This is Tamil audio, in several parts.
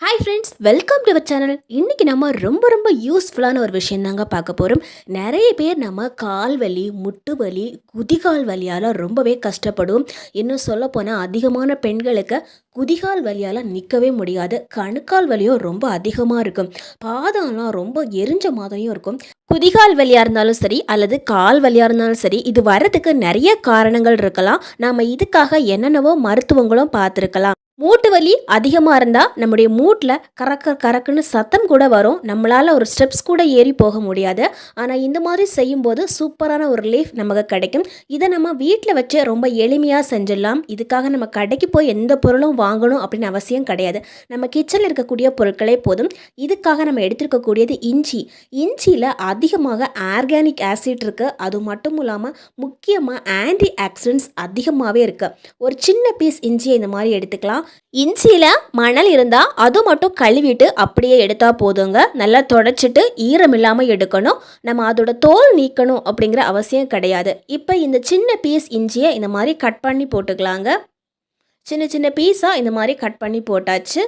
Hi friends welcome to our channel இன்றைக்கி நம்ம ரொம்ப ரொம்ப யூஸ்ஃபுல்லான ஒரு விஷயம் தாங்க பார்க்க போகிறோம் நிறைய பேர் நம்ம கால் வலி முட்டு வலி குதிகால் வலியால் ரொம்பவே கஷ்டப்படுவோம். இன்னும் சொல்லப்போனால் அதிகமான பெண்களுக்கு குதிகால் வலியால் நிற்கவே முடியாது. கணுக்கால் வலியும் ரொம்ப அதிகமாக இருக்கும். பாதம்லாம் ரொம்ப எரிஞ்ச மாதிரியும் இருக்கும். குதிகால் வலியாக இருந்தாலும் சரி அல்லது கால் வலியாக இருந்தாலும் சரி இது வர்றதுக்கு நிறைய காரணங்கள் இருக்கலாம். நாம் இதுக்காக என்னென்னவோ மருத்துவங்களும் பார்த்துருக்கலாம். மூட்டு வலி அதிகமாக இருந்தால் நம்முடைய மூட்டில் கறக்க கறக்குன்னு சத்தம் கூட வரும். நம்மளால் ஒரு ஸ்டெப்ஸ் கூட ஏறி போக முடியாது. ஆனால் இந்த மாதிரி செய்யும்போது சூப்பரான ஒரு ரிலீஃப் நமக்கு கிடைக்கும். இதை நம்ம வீட்டில் வச்சு ரொம்ப எளிமையாக செஞ்சிடலாம். இதுக்காக நம்ம கடைக்கு போய் எந்த பொருளும் வாங்கணும் அப்படின்னு அவசியம் கிடையாது. நம்ம கிச்சனில் இருக்கக்கூடிய பொருட்களே போதும். இதுக்காக நம்ம எடுத்துருக்கக்கூடியது இஞ்சி. இஞ்சியில் அதிகமாக ஆர்கானிக் ஆசிட் இருக்குது அது மட்டும் இல்லாமல் முக்கியமாக ஆன்டி ஆக்சிடென்ட்ஸ் அதிகமாகவே இருக்குது ஒரு சின்ன பீஸ் இஞ்சியை இந்த மாதிரி எடுத்துக்கலாம். இஞ்சியில் மணல் இருந்தால் அது மட்டும் கழுவிட்டு அப்படியே எடுத்தால் போதுங்க. நல்லா தொடச்சிட்டு ஈரம் இல்லாமல் எடுக்கணும். நம்ம அதோட தோல் நீக்கணும் அப்படிங்கிற அவசியம் கிடையாது. இப்போ இந்த சின்ன பீஸ் இஞ்சியை இந்த மாதிரி கட் பண்ணி போட்டுக்கலாங்க. சின்ன சின்ன பீஸாக இந்த மாதிரி கட் பண்ணி போட்டாச்சு.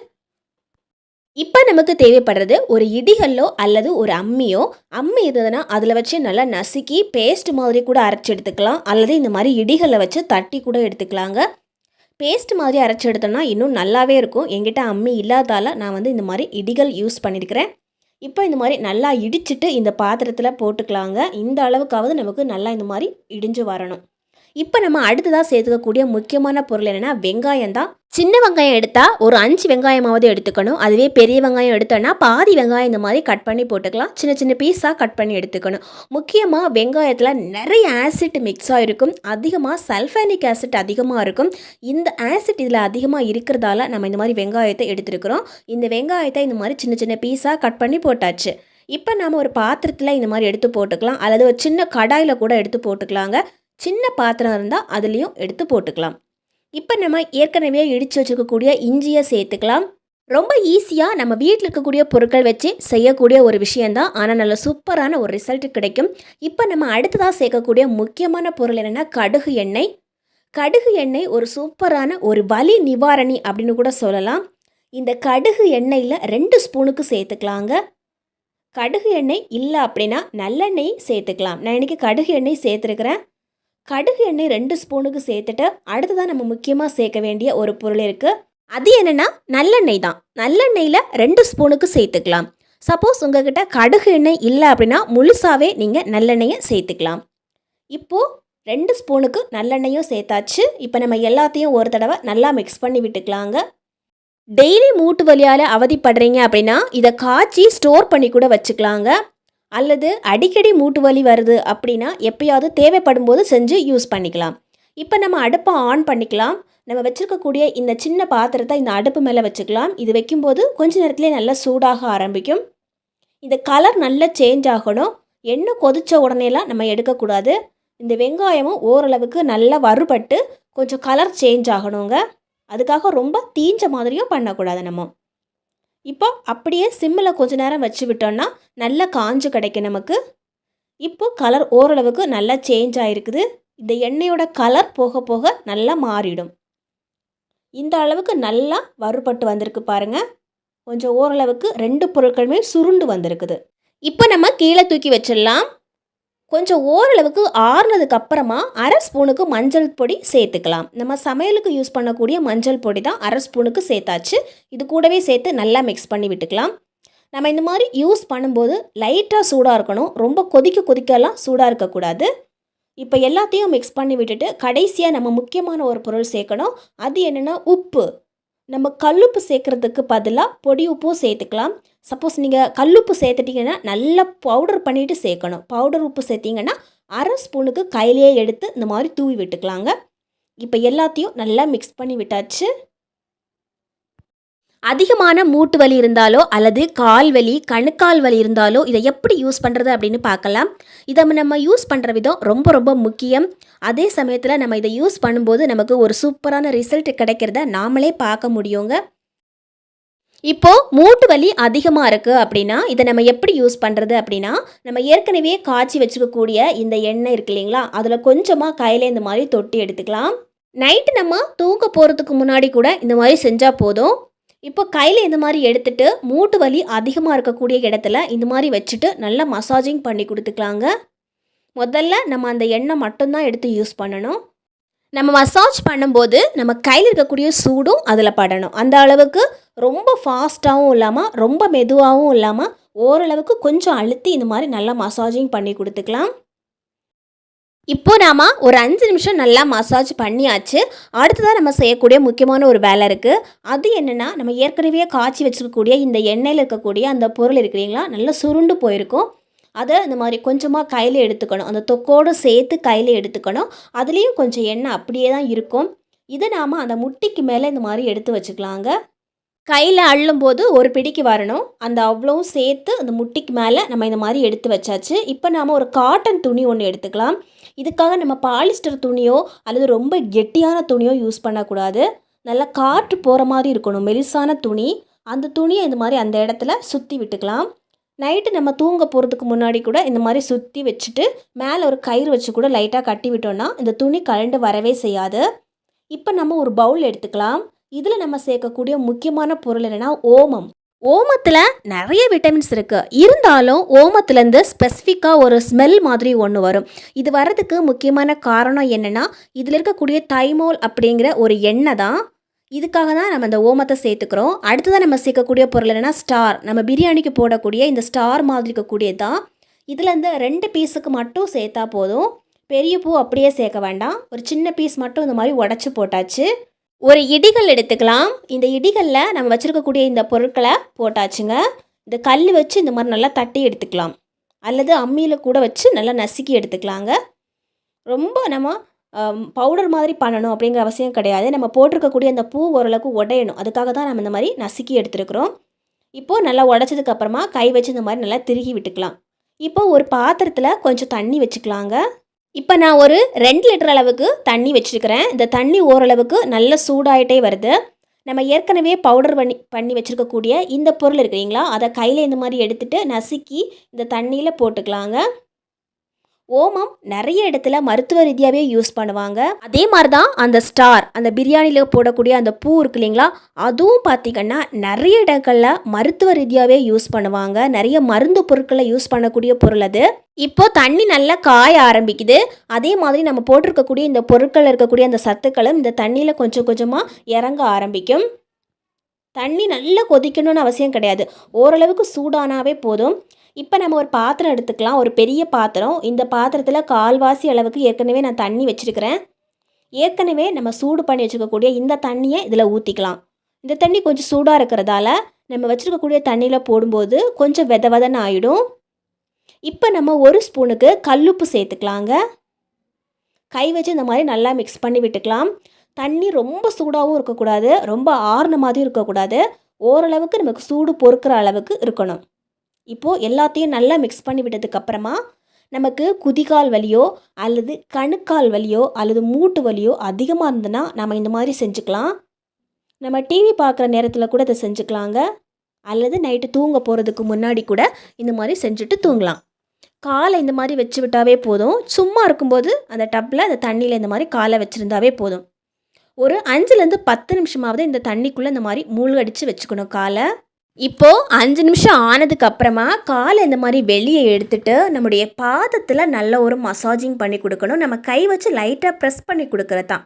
இப்போ நமக்கு தேவைப்படுறது ஒரு இடிகல்லோ அல்லது ஒரு அம்மியோ. அம்மி இருந்ததுன்னா அதில் வச்சு நல்லா நசுக்கி பேஸ்ட் மாதிரி கூட அரைச்சி எடுத்துக்கலாம். அல்லது இந்த மாதிரி இடிகளை வச்சு தட்டி கூட எடுத்துக்கலாங்க. பேஸ்ட் மாதிரி அரைச்சி எடுத்தோன்னா இன்னும் நல்லாவே இருக்கும். எங்கிட்ட அம்மி இல்லாதால நான் வந்து இந்த மாதிரி இடிகள் யூஸ் பண்ணியிருக்கிறேன் இப்போ இந்த மாதிரி நல்லா இடிச்சிட்டு இந்த பாத்திரத்தில் போட்டுக்கலாங்க. இந்த அளவுக்காவது நமக்கு நல்லா இந்த மாதிரி இடிஞ்சு வரணும். இப்போ நம்ம அடுத்ததாக சேர்த்துக்கக்கூடிய முக்கியமான பொருள் என்னென்னா வெங்காயம் தான். சின்ன வெங்காயம் எடுத்தால் ஒரு அஞ்சு வெங்காயமாவது எடுத்துக்கணும். அதுவே பெரிய வெங்காயம் எடுத்தோன்னா பாதி வெங்காயம் இந்த மாதிரி கட் பண்ணி போட்டுக்கலாம். சின்ன சின்ன பீஸாக கட் பண்ணி எடுத்துக்கணும். முக்கியமாக வெங்காயத்தில் நிறைய ஆசிட் மிக்ஸ் ஆகிருக்கும் அதிகமாக சல்ஃபானிக் ஆசிட் அதிகமாக இருக்கும். இந்த ஆசிட் இதில் அதிகமாக இருக்கிறதால நம்ம இந்த மாதிரி வெங்காயத்தை எடுத்துருக்குறோம். இந்த வெங்காயத்தை இந்த மாதிரி சின்ன சின்ன பீஸாக கட் பண்ணி போட்டாச்சு. இப்போ நாம் ஒரு பாத்திரத்தில் இந்த மாதிரி எடுத்து போட்டுக்கலாம். அல்லது ஒரு சின்ன கடாயில் கூட எடுத்து போட்டுக்கலாங்க. சின்ன பாத்திரம் இருந்தால் அதுலேயும் எடுத்து போட்டுக்கலாம். இப்போ நம்ம ஏற்கனவே இடித்து வச்சுருக்கக்கூடிய இஞ்சியை சேர்த்துக்கலாம். ரொம்ப ஈஸியாக நம்ம வீட்டில் இருக்கக்கூடிய பொருட்கள் வச்சு செய்யக்கூடிய ஒரு விஷயந்தான் ஆனால் நல்ல சூப்பரான ஒரு ரிசல்ட் கிடைக்கும். இப்போ நம்ம அடுத்ததாக சேர்க்கக்கூடிய முக்கியமான பொருள் என்னென்னா கடுகு எண்ணெய். கடுகு எண்ணெய் ஒரு சூப்பரான ஒரு வலி நிவாரணி அப்படின்னு கூட சொல்லலாம். இந்த கடுகு எண்ணெயில் ரெண்டு ஸ்பூனுக்கு சேர்த்துக்கலாங்க. கடுகு எண்ணெய் இல்லை அப்படின்னா நல்லெண்ணெய் சேர்த்துக்கலாம். நான் இன்றைக்கி கடுகு எண்ணெய் சேர்த்துருக்குறேன். கடுகு எண்ணெய் ரெண்டு ஸ்பூனுக்கு சேர்த்துட்டு அடுத்ததான் நம்ம முக்கியமாக சேர்க்க வேண்டிய ஒரு பொருள் இருக்குது அது என்னென்னா நல்லெண்ணெய் தான். நல்லெண்ணெயில் ரெண்டு ஸ்பூனுக்கு சேர்த்துக்கலாம். சப்போஸ் உங்ககிட்ட கடுகு எண்ணெய் இல்லை அப்படின்னா முழுசாகவே நீங்கள் நல்லெண்ணெயை சேர்த்துக்கலாம். இப்போது ரெண்டு ஸ்பூனுக்கு நல்லெண்ணெயும் சேர்த்தாச்சு. இப்போ நம்ம எல்லாத்தையும் ஒரு தடவை நல்லா மிக்ஸ் பண்ணி விட்டுக்கலாங்க. டெய்லி மூட்டு வலியால் அவதிப்படுறீங்க அப்படின்னா இதை காய்ச்சி ஸ்டோர் பண்ணி கூட வச்சுக்கலாங்க. அல்லது அடிக்கடி மூட்டு வலி வருது அப்படின்னா எப்பயாவது தேவைப்படும் போது செஞ்சு யூஸ் பண்ணிக்கலாம். இப்போ நம்ம அடுப்பை ஆன் பண்ணிக்கலாம். நம்ம வச்சுருக்கக்கூடிய இந்த சின்ன பாத்திரத்தை இந்த அடுப்பு மேலே வச்சுக்கலாம். இது வைக்கும்போது கொஞ்ச நேரத்துலேயே நல்லா சூடாக ஆரம்பிக்கும். இந்த கலர் நல்லா சேஞ்ச் ஆகணும். எண்ணெய் கொதித்த உடனேலாம் நம்ம எடுக்கக்கூடாது. இந்த வெங்காயமும் ஓரளவுக்கு நல்லா வறுபட்டு கொஞ்சம் கலர் சேஞ்ச் ஆகணுங்க. அதுக்காக ரொம்ப தீஞ்ச மாதிரியும் பண்ணக்கூடாது நம்ம. இப்போ அப்படியே சிம்மில் கொஞ்ச நேரம் வச்சு விட்டோம்னா நல்லா காஞ்சு கிடைக்கும் நமக்கு. இப்போ கலர் ஓரளவுக்கு நல்லா சேஞ்ச் ஆகிருக்குது இந்த எண்ணெயோட கலர் போக போக நல்லா மாறிடும். இந்த அளவுக்கு நல்லா வறுபட்டு வந்திருக்கு பாருங்கள் கொஞ்சம் ஓரளவுக்கு ரெண்டு பொருட்களுமே சுருண்டு வந்திருக்குது. இப்போ நம்ம கீழே தூக்கி வச்சிடலாம். கொஞ்சம் ஓரளவுக்கு ஆறுனதுக்கு அப்புறமா அரை ஸ்பூனுக்கு மஞ்சள் பொடி சேர்த்துக்கலாம். நம்ம சமையலுக்கு யூஸ் பண்ணக்கூடிய மஞ்சள் பொடி தான் அரை ஸ்பூனுக்கு சேர்த்தாச்சு. இது கூடவே சேர்த்து நல்லா மிக்ஸ் பண்ணி விட்டுக்கலாம். நம்ம இந்த மாதிரி யூஸ் பண்ணும்போது லைட்டாக சூடாக இருக்கணும். ரொம்ப கொதிக்க கொதிக்கலாம் சூடாக இருக்கக்கூடாது. இப்போ எல்லாத்தையும் மிக்ஸ் பண்ணி விட்டுட்டு கடைசியாக நம்ம முக்கியமான ஒரு பொருள் சேர்க்கணும். அது என்னென்னா உப்பு. நம்ம கல்லுப்பு சேர்க்குறதுக்கு பதிலாக பொடி உப்பும் சேர்த்துக்கலாம். சப்போஸ் நீங்கள் கல்லுப்பு சேர்த்துட்டிங்கன்னா நல்லா பவுடர் பண்ணிவிட்டு சேர்க்கணும். பவுடர் உப்பு சேர்த்திங்கன்னா அரை ஸ்பூனுக்கு கையிலேயே எடுத்து இந்த மாதிரி தூவி விட்டுக்கலாங்க. இப்போ எல்லாத்தையும் நல்லா மிக்ஸ் பண்ணி விட்டாச்சு. அதிகமான மூட்டு வலி இருந்தாலோ அல்லது கால் வலி கணுக்கால் வலி இருந்தாலோ இதை எப்படி யூஸ் பண்ணுறது அப்படின்னு பார்க்கலாம். இதை நம்ம யூஸ் பண்ணுற விதம் ரொம்ப ரொம்ப முக்கியம். அதே சமயத்தில் நம்ம இதை யூஸ் பண்ணும்போது நமக்கு ஒரு சூப்பரான ரிசல்ட் கிடைக்கிறத நாமளே பார்க்க முடியுங்க. இப்போது மூட்டு வலி அதிகமாக இருக்குது அப்படின்னா இதை நம்ம எப்படி யூஸ் பண்ணுறது அப்படின்னா நம்ம ஏற்கனவே காய்ச்சி வச்சுக்கக்கூடிய இந்த எண்ணெய் இருக்கு இல்லைங்களா? அதில் கொஞ்சமாக கையில் இந்த மாதிரி தொட்டி எடுத்துக்கலாம். நைட்டு நம்ம தூங்க போகிறதுக்கு முன்னாடி கூட இந்த மாதிரி செஞ்சால் போதும். இப்போ கையில் இந்த மாதிரி எடுத்துட்டு மூட்டு வலி அதிகமாக இருக்கக்கூடிய இடத்துல இந்த மாதிரி வச்சுட்டு நல்லா மசாஜிங் பண்ணி கொடுத்துக்கலாங்க. முதல்ல நம்ம அந்த எண்ணெய் மட்டும்தான் எடுத்து யூஸ் பண்ணணும். நம்ம மசாஜ் பண்ணும்போது நம்ம கையில் இருக்கக்கூடிய சூடும் அதில் படணும். அந்த அளவுக்கு ரொம்ப ஃபாஸ்ட்டாகவும் இல்லாமல் ரொம்ப மெதுவாகவும் இல்லாமல் ஓரளவுக்கு கொஞ்சம் அழுத்தி இந்த மாதிரி நல்லா மசாஜிங் பண்ணி கொடுத்துக்கலாம். இப்போ நாம ஒரு அஞ்சு நிமிஷம் நல்லா மசாஜ் பண்ணியாச்சு. அடுத்ததாக நம்ம செய்யக்கூடிய முக்கியமான ஒரு வேலை இருக்குது அது என்னென்னா நம்ம ஏற்கனவே காய்ச்சி வச்சுருக்கக்கூடிய இந்த எண்ணெயில் இருக்கக்கூடிய அந்த பொருள் இருக்கிறீங்களா நல்லா சுருண்டு போயிருக்கும். அதை இந்த மாதிரி கொஞ்சமாக கையில் எடுத்துக்கணும். அந்த தொக்கோடு சேர்த்து கையில் எடுத்துக்கணும். அதுலேயும் கொஞ்சம் எண்ணெய் அப்படியே தான் இருக்கும். இதை நாம் அந்த முட்டிக்கு மேலே இந்த மாதிரி எடுத்து வச்சுக்கலாங்க. கையில் அள்ளும்போது ஒரு பிடிக்கு வரணும். அந்த அவ்வளோவும் சேர்த்து அந்த முட்டிக்கு மேலே நம்ம இந்த மாதிரி எடுத்து வச்சாச்சு. இப்போ நாம் ஒரு காட்டன் துணி ஒன்று எடுத்துக்கலாம். இதுக்காக நம்ம பாலிஸ்டர் துணியோ அல்லது ரொம்ப கெட்டியான துணியோ யூஸ் பண்ணக்கூடாது. நல்லா காற்று போகிற மாதிரி இருக்கணும். மெலிசான துணி. அந்த துணியை இந்த மாதிரி அந்த இடத்துல சுற்றி விட்டுக்கலாம். நைட்டு நம்ம தூங்க போகிறதுக்கு முன்னாடி கூட இந்த மாதிரி சுற்றி வச்சுட்டு மேலே ஒரு கயிறு வச்சு கூட லைட்டாக கட்டி விட்டோன்னா இந்த துணி கழண்டு வரவே செய்யாது. இப்போ நம்ம ஒரு பவுல் எடுத்துக்கலாம். இதில் நம்ம சேர்க்கக்கூடிய முக்கியமான பொருள் என்னென்னா ஓமம். ஓமத்தில் நிறைய விட்டமின்ஸ் இருக்குது இருந்தாலும் ஓமத்துலேருந்து ஸ்பெசிஃபிக்காக ஒரு ஸ்மெல் மாதிரி ஒன்று வரும். இது வர்றதுக்கு முக்கியமான காரணம் என்னென்னா இதில் இருக்கக்கூடிய தைமோல் அப்படிங்கிற ஒரு எண்ணெய் தான் இதுக்காக தான் நம்ம இந்த ஓமத்தை சேர்த்துக்கிறோம். அடுத்ததான் நம்ம சேர்க்கக்கூடிய பொருள் என்னென்னா ஸ்டார் நம்ம பிரியாணிக்கு போடக்கூடிய இந்த ஸ்டார் மாதிரி இருக்கக்கூடியது தான் இதில் இந்த ரெண்டு பீஸுக்கு மட்டும் சேர்த்தா போதும். பெரிய பூ அப்படியே சேர்க்க வேண்டாம். ஒரு சின்ன பீஸ் மட்டும் இந்த மாதிரி உடச்சி போட்டாச்சு. ஒரு இடிகள் எடுத்துக்கலாம். இந்த இடிகளில் நம்ம வச்சுருக்கக்கூடிய இந்த பொருட்களை போட்டாச்சுங்க. இந்த கல் வச்சு இந்த மாதிரி நல்லா தட்டி எடுத்துக்கலாம். அல்லது அம்மியில் கூட வச்சு நல்லா நசுக்கி எடுத்துக்கலாங்க. ரொம்ப நம்ம பவுடர் மாதிரி பண்ணணும் அப்படிங்கிற அவசியம் கிடையாது. நம்ம போட்டிருக்கக்கூடிய அந்த பூ ஓரளவுக்கு உடையணும். அதுக்காக தான் நம்ம இந்த மாதிரி நசுக்கி எடுத்துருக்குறோம். இப்போது நல்லா உடச்சதுக்கு அப்புறமா கை வச்சு இந்த மாதிரி நல்லா திருகி விட்டுக்கலாம். இப்போ ஒரு பாத்திரத்தில் கொஞ்சம் தண்ணி வச்சுக்கலாங்க. இப்போ நான் ஒரு ரெண்டு லிட்டர் அளவுக்கு தண்ணி வச்சுருக்கிறேன். இந்த தண்ணி ஓரளவுக்கு நல்ல சூடாயிட்டே வருது. நம்ம ஏற்கனவே பவுடர் பண்ணி பண்ணி வச்சுருக்கக்கூடிய இந்த பொருள் இருக்கிறீங்களா அதை கையில் இந்த மாதிரி எடுத்துகிட்டு நசுக்கி இந்த தண்ணியில் போட்டுக்கலாங்க. ஓமம் நிறைய இடத்துல மருத்துவ ரீதியாகவே யூஸ் பண்ணுவாங்க. அதே மாதிரி தான் அந்த ஸ்டார் அந்த பிரியாணியில் போடக்கூடிய அந்த பூ இருக்கு இல்லைங்களா? அதுவும் பார்த்திங்கன்னா நிறைய இடங்களில் மருத்துவ ரீதியாகவே யூஸ் பண்ணுவாங்க. நிறைய மருந்து பொருட்களை யூஸ் பண்ணக்கூடிய பொருள் அது. இப்போ தண்ணி நல்லா காய ஆரம்பிக்குது. அதே மாதிரி நம்ம போட்டிருக்கக்கூடிய இந்த பொருட்கள் இருக்கக்கூடிய அந்த சத்துக்களும் இந்த தண்ணியில் கொஞ்சம் கொஞ்சமாக இறங்க ஆரம்பிக்கும். தண்ணி நல்லா கொதிக்கணும்னு அவசியம் கிடையாது. ஓரளவுக்கு சூடானாவே போதும். இப்போ நம்ம ஒரு பாத்திரம் எடுத்துக்கலாம். ஒரு பெரிய பாத்திரம். இந்த பாத்திரத்தில் கால்வாசி அளவுக்கு ஏற்கனவே நான் தண்ணி வச்சுருக்கிறேன். ஏற்கனவே நம்ம சூடு பண்ணி வச்சுருக்கக்கூடிய இந்த தண்ணியை இதில் ஊற்றிக்கலாம் இந்த தண்ணி கொஞ்சம் சூடாக இருக்கிறதால நம்ம வச்சுருக்கக்கூடிய தண்ணியில் போடும்போது கொஞ்சம் வெத வெதன்னு ஆகிடும் இப்போ நம்ம ஒரு ஸ்பூனுக்கு கல்லுப்பு சேர்த்துக்கலாங்க. கை வச்சு இந்த மாதிரி நல்லா மிக்ஸ் பண்ணி விட்டுக்கலாம். தண்ணி ரொம்ப சூடாகவும் இருக்கக்கூடாது. ரொம்ப ஆறுன மாதிரியும் இருக்கக்கூடாது. ஓரளவுக்கு நமக்கு சூடு பொறுக்கிற அளவுக்கு இருக்கணும். இப்போது எல்லாத்தையும் நல்லா மிக்ஸ் பண்ணி விட்டதுக்கப்புறமா நமக்கு குதிகால் வலியோ அல்லது கணுக்கால் வலியோ அல்லது மூட்டு வலியோ அதிகமாக இருந்ததுன்னா நம்ம இந்த மாதிரி செஞ்சுக்கலாம். நம்ம டிவி பார்க்குற நேரத்தில் கூட இதை செஞ்சுக்கலாங்க. அல்லது நைட்டு தூங்க போகிறதுக்கு முன்னாடி கூட இந்த மாதிரி செஞ்சுட்டு தூங்கலாம். காலை இந்த மாதிரி வச்சு விட்டாவே போதும். சும்மா இருக்கும்போது அந்த டப்பில் அந்த தண்ணியில் இந்த மாதிரி காலை வச்சுருந்தாவே போதும். ஒரு அஞ்சுலேருந்து பத்து நிமிஷமாவது இந்த தண்ணிக்குள்ளே இந்த மாதிரி மூழ்கடிச்சு வச்சுக்கணும் காலை. இப்போது அஞ்சு நிமிஷம் ஆனதுக்கு அப்புறமா காலை இந்த மாதிரி வெளியே எடுத்துட்டு நம்முடைய பாதத்தில் நல்ல ஒரு மசாஜிங் பண்ணி கொடுக்கணும். நம்ம கை வச்சு லைட்டாக ப்ரெஸ் பண்ணி கொடுக்குறது தான்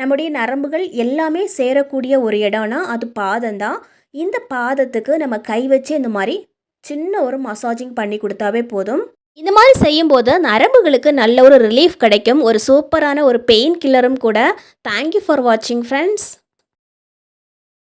நம்முடைய நரம்புகள் எல்லாமே சேரக்கூடிய ஒரு இடம்னா அது பாதம் தான் இந்த பாதத்துக்கு நம்ம கை வச்சு இந்த மாதிரி சின்ன ஒரு மசாஜிங் பண்ணி கொடுத்தாவே போதும். இந்த மாதிரி செய்யும்போது நரம்புகளுக்கு நல்ல ஒரு ரிலீஃப் கிடைக்கும். ஒரு சூப்பரான ஒரு பெயின் கில்லரும் கூட. தேங்க்யூ ஃபார் வாட்சிங் ஃப்ரெண்ட்ஸ்